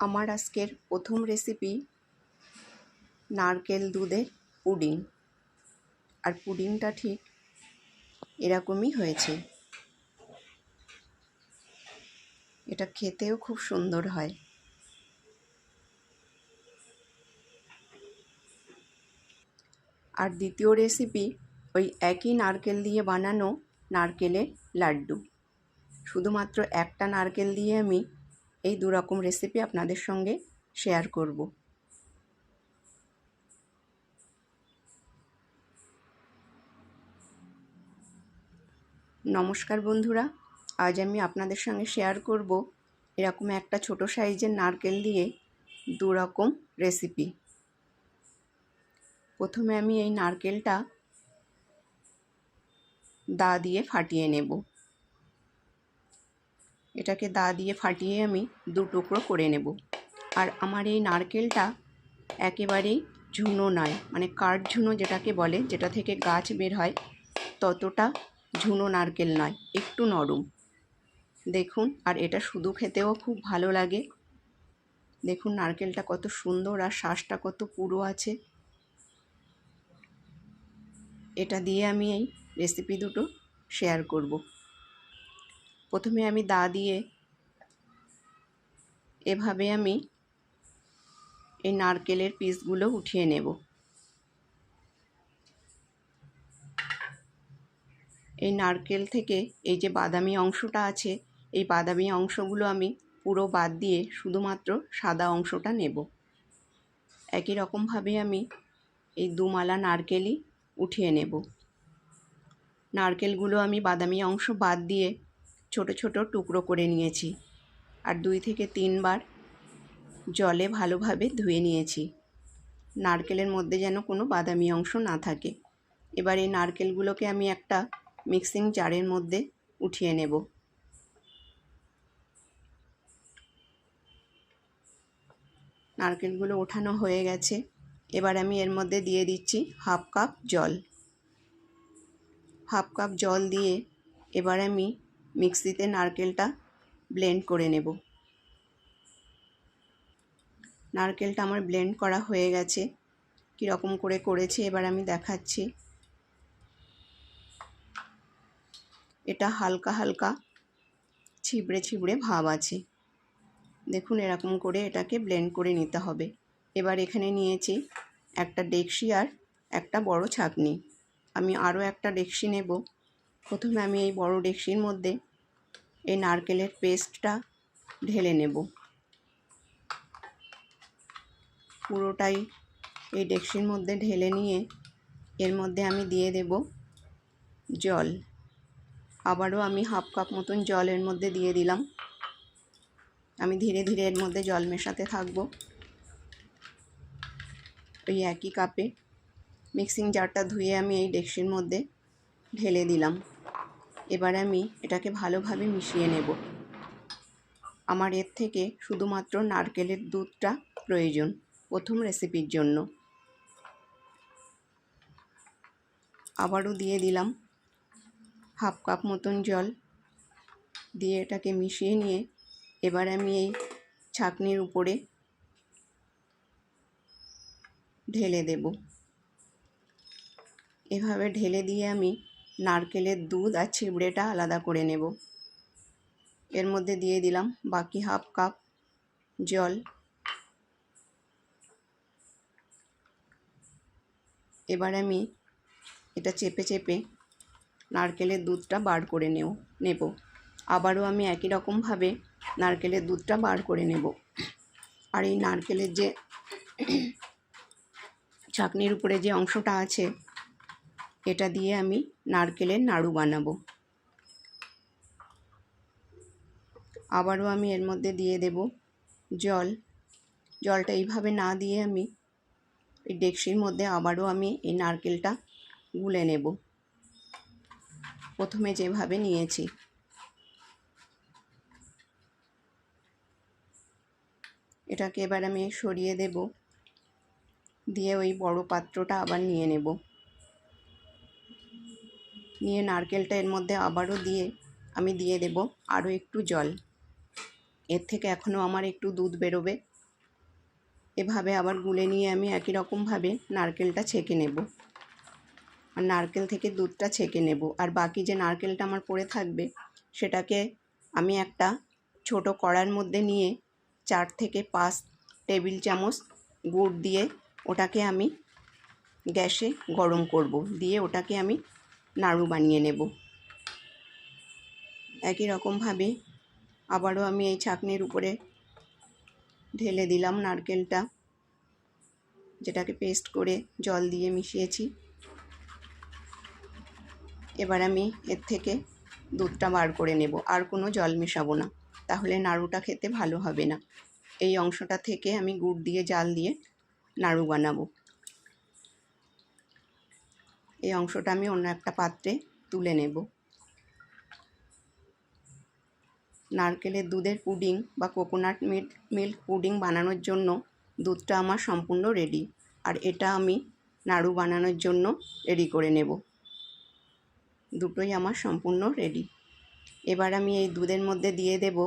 আমার আজকের প্রথম রেসিপি নারকেল দুধের পুডিং। আর পুডিংটা ঠিক এরকমই হয়েছে। এটা খেতেও খুব সুন্দর হয়। আর দ্বিতীয় রেসিপি ওই একই নারকেল দিয়ে বানানো নারকেলের লাড্ডু। শুধুমাত্র একটা নারকেল দিয়ে আমি এই দু রকম রেসিপি আপনাদের সঙ্গে শেয়ার করব। নমস্কার বন্ধুরা, আজ আমি আপনাদের সঙ্গে শেয়ার করব এরকম একটা ছোট সাইজের নারকেল দিয়ে দু রকম রেসিপি প্রথমে আমি এই নারকেলটা দা দিয়ে ফাটিয়ে নেব। এটাকে দা দিয়ে ফাটিয়ে আমি দু টুকরো করে নেব। আর আমার এই নারকেলটা একেবারেই ঝুনো নয় মানে কাঠ ঝুনো যেটাকে বলে, যেটা থেকে গাছ বের হয়, ততটা ঝুনো নারকেল নয়, একটু নরম। দেখুন, আর এটা শুধু খেতেও খুব ভালো লাগে। দেখুন নারকেলটা কত সুন্দর আর শ্বাসটা কত পুরো আছে। এটা দিয়ে আমি এই রেসিপি দুটো শেয়ার করব। প্রথমে আমি দা দিয়ে এভাবে আমি এই নারকেলের পিসগুলো উঠিয়ে নেব। এই নারকেল থেকে এই যে বাদামি অংশটা আছে, এই বাদামি অংশগুলো আমি পুরো বাদ দিয়ে শুধুমাত্র সাদা অংশটা নেব। একই রকমভাবে আমি এই দুমালা নারকেলই উঠিয়ে নেব। নারকেলগুলো আমি বাদামি অংশ বাদ দিয়ে ছোট ছোট টুকরো করে নিয়েছি আর দুই থেকে তিনবার জলে ভালোভাবে ধুয়ে নিয়েছি। নারকেলের মধ্যে যেন কোনো বাদামি অংশ না থাকে। এবার এই নারকেলগুলোকে আমি একটা মিক্সিং জারের মধ্যে উঠিয়ে নেব। নারকেলগুলো ওঠানো হয়ে গেছে। এবার আমি এর মধ্যে দিয়ে দিচ্ছি হাফ কাপ জল। হাফ কাপ জল দিয়ে এবার আমি মিক্সিতে নারকেলটা ব্লেন্ড করে নেব। নারকেলটা আমার ব্লেন্ড করা হয়ে গেছে। কীরকম করে করেছি এবার আমি দেখাচ্ছি। এটা হালকা হালকা ছিবড়ে ছিবড়ে ভাব আছে। দেখুন এরকম করে এটাকে ব্লেন্ড করে নিতে হবে। এবার এখানে নিয়েছি একটা ডেকসি আর একটা বড় ছাঁকনি। আমি আরও একটা ডেকসি নেব। প্রথমে আমি এই বড় ডেকসির মধ্যে এই নারকেলের পেস্টটা ঢেলে নেব। পুরোটাই এই ডেকসির মধ্যে ঢেলে নিয়ে এর মধ্যে আমি দিয়ে দেব জল। আবারও আমি হাফ কাপ মতন জল এর মধ্যে দিয়ে দিলাম। আমি ধীরে ধীরে এর মধ্যে জল মেশাতে থাকব। ওই একই কাপে মিক্সিং জারটা ধুয়ে আমি এই ডেকসির মধ্যে ঢেলে দিলাম। এবার আমি এটাকে ভালোভাবে মিশিয়ে নেব। আমার এর থেকে শুধুমাত্র নারকেলের দুধটা প্রয়োজন প্রথম রেসিপির জন্য। আবারও দিয়ে দিলাম হাফ কাপ মতন জল। দিয়ে এটাকে মিশিয়ে নিয়ে এবার আমি এই ছাকনির উপরে ঢেলে দেব। এভাবে ঢেলে দিয়ে আমি নারকেলের দুধ আর ছিবড়েটা আলাদা করে নেব। এর মধ্যে দিয়ে দিলাম বাকি হাফ কাপ জল। এবার আমি এটা চেপে চেপে নারকেলের দুধটা বার করে নেও নেব। আবারও আমি একই রকমভাবে নারকেলের দুধটা বার করে নেব। আর এই নারকেলের যে ছাকনির উপরে যে অংশটা আছে এটা দিয়ে আমি নারকেলের নাড়ু বানাবো। আবারও আমি এর মধ্যে দিয়ে দেব জল। জলটা এইভাবে না দিয়ে আমি এই ডেকসির মধ্যে আবারও আমি এই নারকেলটা গুলে নেব। প্রথমে যেভাবে নিয়েছি। এটাকে এবার আমি সরিয়ে দেব। দিয়ে ওই বড় পাত্রটা আবার নিয়ে নেব। নিয়ে নারকেলটা এর মধ্যে আবারও দিয়ে আমি দিয়ে দেব আরও একটু জল। এর থেকে এখনও আমার একটু দুধ বেরোবে। এভাবে আবার গুলে নিয়ে আমি একই রকমভাবে নারকেলটা ছেঁকে নেব। আর নারকেল থেকে দুধটা ছেঁকে নেব। আর বাকি যে নারকেলটা আমার পড়ে থাকবে, সেটাকে আমি একটা ছোট কড়ার মধ্যে নিয়ে চার থেকে পাঁচ টেবিল চামচ গুড় দিয়ে ওটাকে আমি গ্যাসে গরম করব। দিয়ে ওটাকে আমি নাড়ু বানিয়ে নেব। একই রকমভাবে আবারও আমি এই ছাঁকনির উপরে ঢেলে দিলাম নারকেলটা, যেটাকে পেস্ট করে জল দিয়ে মিশিয়েছি। এবার আমি এর থেকে দুধটা বার করে নেব, আর কোনো জল মেশাবো না, তাহলে নাড়ুটা খেতে ভালো হবে না। এই অংশটা থেকে আমি গুড় দিয়ে জাল দিয়ে নাড়ু বানাবো। এই অংশটা আমি অন্য একটা পাত্রে তুলে নেব। নারকেলের দুধের পুডিং বা কোকোনাট মিল্ক মিল্ক পুডিং বানানোর জন্য দুধটা আমার সম্পূর্ণ রেডি। আর এটা আমি নাড়ু বানানোর জন্য রেডি করে নেব। দুটোই আমার সম্পূর্ণ রেডি। এবার আমি এই দুধের মধ্যে দিয়ে দেব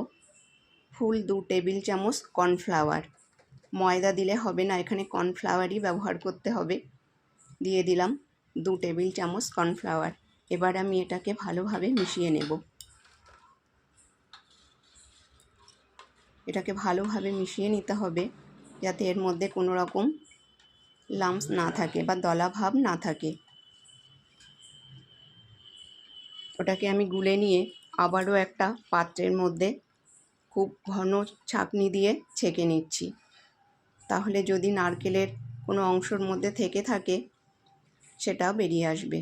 ফুল দু টেবিল চামচ কর্নফ্লাওয়ার। ময়দা দিলে হবে না, এখানে কর্নফ্লাওয়ারই ব্যবহার করতে হবে। দিয়ে দিলাম দু টেবিল চামচ কর্নফ্লাওয়ার। এবার আমি এটাকে ভালোভাবে মিশিয়ে নেব। এটাকে ভালোভাবে মিশিয়ে নিতে হবে যাতে এর মধ্যে কোনো রকম লাম্পস না থাকে বা দলা ভাব না থাকে। ওটাকে আমি গুলে নিয়ে আবারও একটা পাত্রের মধ্যে খুব ঘন ছাঁকনি দিয়ে ছেঁকে নিচ্ছি। তাহলে যদি নারকেলের কোনো অংশর মধ্যে থেকে থাকে সেটাও বেরিয়ে আসবে।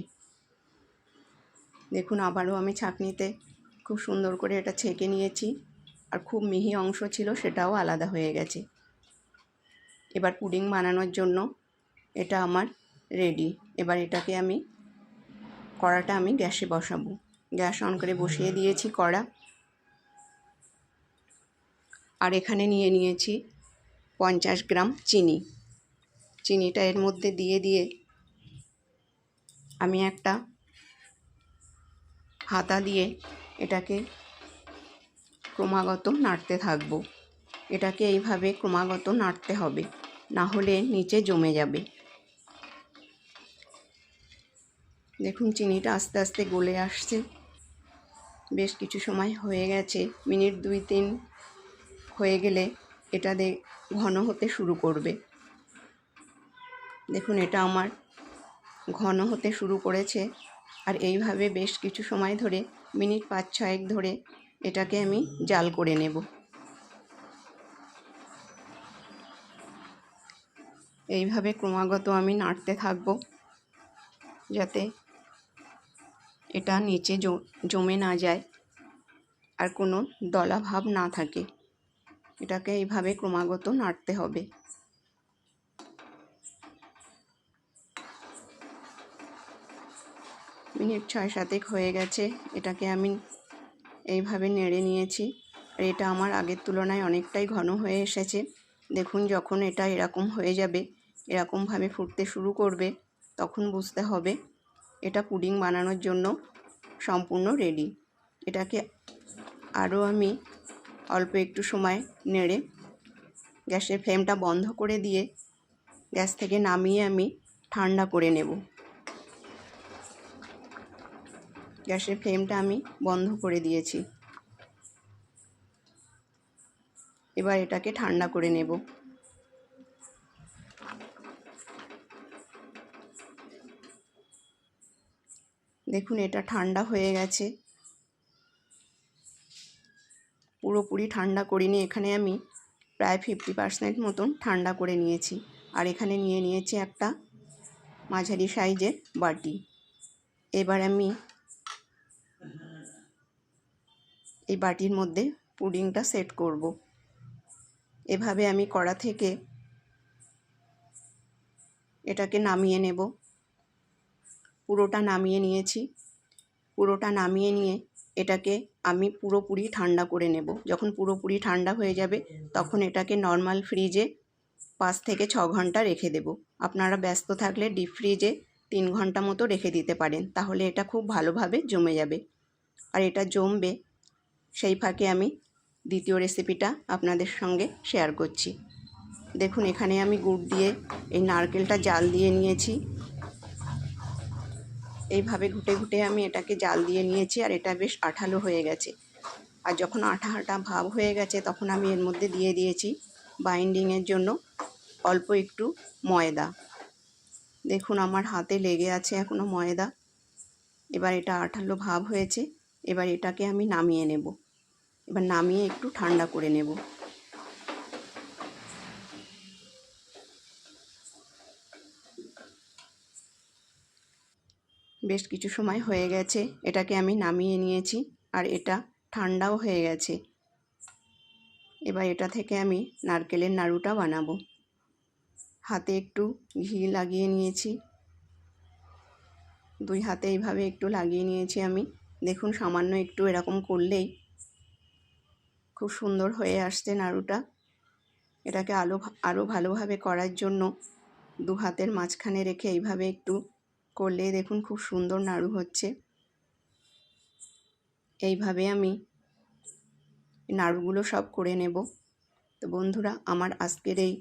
দেখুন, আবারও আমি ছাঁকনিতে খুব সুন্দর করে এটা ছেঁকে নিয়েছি আর খুব মিহি অংশ ছিল, সেটাও আলাদা হয়ে গেছে। এবার পুডিং বানানোর জন্য এটা আমার রেডি। এবার এটাকে আমি, কড়াটা আমি গ্যাসে বসাবো। গ্যাস অন করে বসিয়ে দিয়েছি কড়া। আর এখানে নিয়ে নিয়েছি পঞ্চাশ গ্রাম চিনি। চিনিটা এর মধ্যে দিয়ে দিয়ে আমি একটা হাতা দিয়ে এটাকে ক্রমাগত নাড়তে থাকব। এটাকে এইভাবে ক্রমাগত নাড়তে হবে, না হলে নিচে জমে যাবে। দেখুন, চিনিটা আস্তে আস্তে গলে আসছে। বেশ কিছু সময় হয়ে গেছে, মিনিট দুই তিন হয়ে গেলে এটা ঘন হতে শুরু করবে। দেখুন, এটা আমার ঘন হতে শুরু করেছে। আর এইভাবে বেশ কিছু সময় ধরে, মিনিট পাঁচ ছয়েক ধরে এটাকে আমি জাল করে নেব। এইভাবে ক্রমাগত আমি নাড়তে থাকব, যাতে এটা নিচে জমে না যায় আর কোনো দলা ভাব না থাকে। এটাকে এইভাবে ক্রমাগত নাড়তে হবে। মিনিট ছয় সাতেক হয়ে গেছে, এটাকে আমি এইভাবে নেড়ে নিয়েছি। আর এটা আমার আগের তুলনায় অনেকটাই ঘন হয়ে এসেছে। দেখুন যখন এটা এরকম হয়ে যাবে, এরকমভাবে ফুটতে শুরু করবে, তখন বুঝতে হবে এটা পুডিং বানানোর জন্য সম্পূর্ণ রেডি। এটাকে আরও আমি অল্প একটু সময় নেড়ে গ্যাসের ফ্লেমটা বন্ধ করে দিয়ে গ্যাস থেকে নামিয়ে আমি ঠান্ডা করে নেব। গ্যাসের ফ্লেমটা আমি বন্ধ করে দিয়েছি। এবার এটাকে ঠান্ডা করে নেব। দেখুন, এটা ঠান্ডা হয়ে গেছে। পুরোপুরি ঠান্ডা করিনি। এখানে আমি প্রায় ফিফটি পার্সেন্ট মতন ঠান্ডা করে নিয়েছি। আর এখানে নিয়ে নিয়েছি একটা মাঝারি সাইজের বাটি। এবার আমি এই বাটির মধ্যে পুডিংটা সেট করব। এভাবে আমি কড়া থেকে এটাকে নামিয়ে নেব। পুরোটা নামিয়ে নিয়েছি। পুরোটা নামিয়ে নিয়ে এটাকে আমি পুরোপুরি ঠান্ডা করে নেব। যখন পুরোপুরি ঠান্ডা হয়ে যাবে, তখন এটাকে নর্মাল ফ্রিজে পাঁচ থেকে ছ ঘণ্টা রেখে দেব। আপনারা ব্যস্ত থাকলে ডিপ ফ্রিজে তিন ঘণ্টা মতো রেখে দিতে পারেন, তাহলে এটা খুব ভালোভাবে জমে যাবে। আর এটা জমবে সেই ফাঁকে আমি দ্বিতীয় রেসিপিটা আপনাদের সঙ্গে শেয়ার করছি। দেখুন, এখানে আমি গুড় দিয়ে এই নারকেলটা জাল দিয়ে নিয়েছি। এইভাবে ঘুটে ঘুটে আমি এটাকে জাল দিয়ে নিয়েছি আর এটা বেশ আঠালো হয়ে গেছে। আর যখন আঠা আঠা ভাব হয়ে গেছে, তখন আমি এর মধ্যে দিয়ে দিয়েছি বাইন্ডিংয়ের জন্য অল্প একটু ময়দা। দেখুন, আমার হাতে লেগে আছে এখনও ময়দা। এবার এটা আঠালো ভাব হয়েছে। এবার এটাকে আমি নামিয়ে নেব। এবার নামিয়ে একটু ঠান্ডা করে নেব। বেশ কিছু সময় হয়ে গেছে, এটাকে আমি নামিয়ে নিয়েছি আর এটা ঠান্ডাও হয়ে গেছে। এবার এটা থেকে আমি নারকেলের নাড়ুটা বানাবো। হাতে একটু ঘি লাগিয়ে নিয়েছি। দুই হাতে এইভাবে একটু লাগিয়ে নিয়েছি আমি। দেখুন, সামান্য একটু এরকম করলেই খুব সুন্দর হয়ে আসছে নাড়ুটা। এটাকে আলো আরও ভালোভাবে করার জন্য দু হাতের মাঝখানে রেখে এইভাবে একটু করলে দেখুন খুব সুন্দর নাড়ু হচ্ছে। এইভাবে আমি নাড়ুগুলো সব করে নেব। তো বন্ধুরা, আমার আজকের এই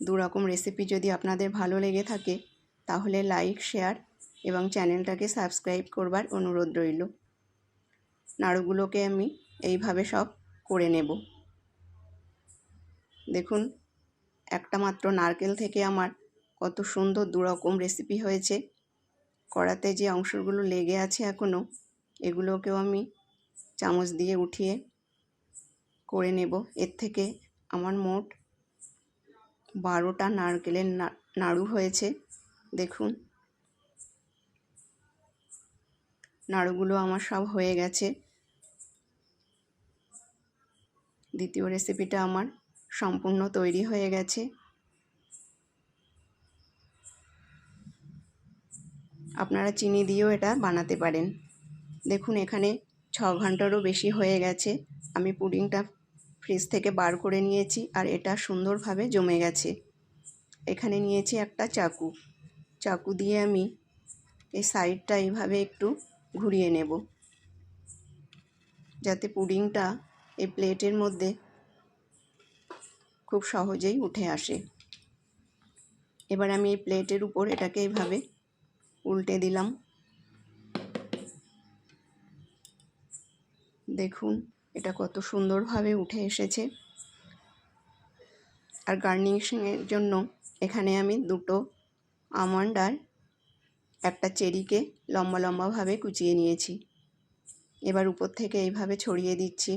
দু রকম রেসিপি যদি আপনাদের ভালো লেগে থাকে, তাহলে লাইক, শেয়ার এবং চ্যানেলটাকে সাবস্ক্রাইব করবার অনুরোধ রইল। নাড়ুগুলোকে আমি এইভাবে সব করে নেব। দেখুন, একটা মাত্র নারকেল থেকে আমার কত সুন্দর দুরকম রেসিপি হয়েছে। কড়াতে যে অংশগুলো লেগে আছে এখনও এগুলোকেও আমি চামচ দিয়ে উঠিয়ে করে নেব। এর থেকে আমার মোট বারোটা নারকেলের নাড়ু হয়েছে। দেখুন নাড়ুগুলো আমার সব হয়ে গেছে। দ্বিতীয় রেসিপিটা আমার সম্পূর্ণ তৈরি হয়ে গেছে। আপনারা চিনি দিয়েও এটা বানাতে পারেন। দেখুন, এখানে ছ ঘন্টারও বেশি হয়ে গেছে। আমি পুডিংটা ফ্রিজ থেকে বার করে নিয়েছি আর এটা সুন্দরভাবে জমে গেছে। এখানে নিয়েছি একটা চাকু। চাকু দিয়ে আমি এই সাইডটা এইভাবে একটু ঘুরিয়ে নেব। যাতে পুডিংটা এই প্লেটের মধ্যে খুব সহজেই উঠে আসে। এবার আমি এই প্লেটের উপর এটাকে এইভাবে উল্টে দিলাম। দেখুন, এটা কত সুন্দরভাবে উঠে এসেছে। আর গার্নিশিংয়ের জন্য এখানে আমি দুটো আমন্ড আর একটা চেরিকে লম্বা লম্বাভাবে কুচিয়ে নিয়েছি। এবার উপর থেকে এইভাবে ছড়িয়ে দিচ্ছি।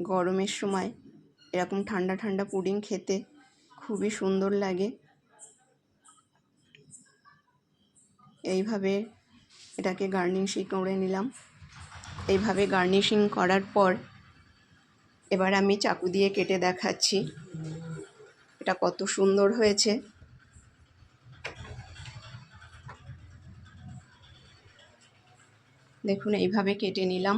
গরমের সময় এরকম ঠান্ডা ঠান্ডা পুডিং খেতে খুবই সুন্দর লাগে। এইভাবে এটাকে গার্নিশিং করে নিলাম। এইভাবে গার্নিশিং করার পর এবার আমি চাকু দিয়ে কেটে দেখাচ্ছি। এটা কত সুন্দর হয়েছে। দেখুন, এইভাবে কেটে নিলাম।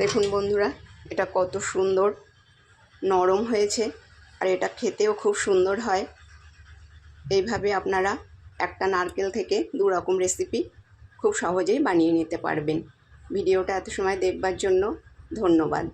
দেখুন বন্ধুরা, এটা কত সুন্দর, নরম হয়েছে, আর এটা খেতেও খুব সুন্দর হয়। এইভাবে আপনারা একটা নারকেল থেকে দু রকম রেসিপি খুব সহজেই বানিয়ে নিতে পারবেন। ভিডিওটা এত সময় দেখবার জন্য ধন্যবাদ।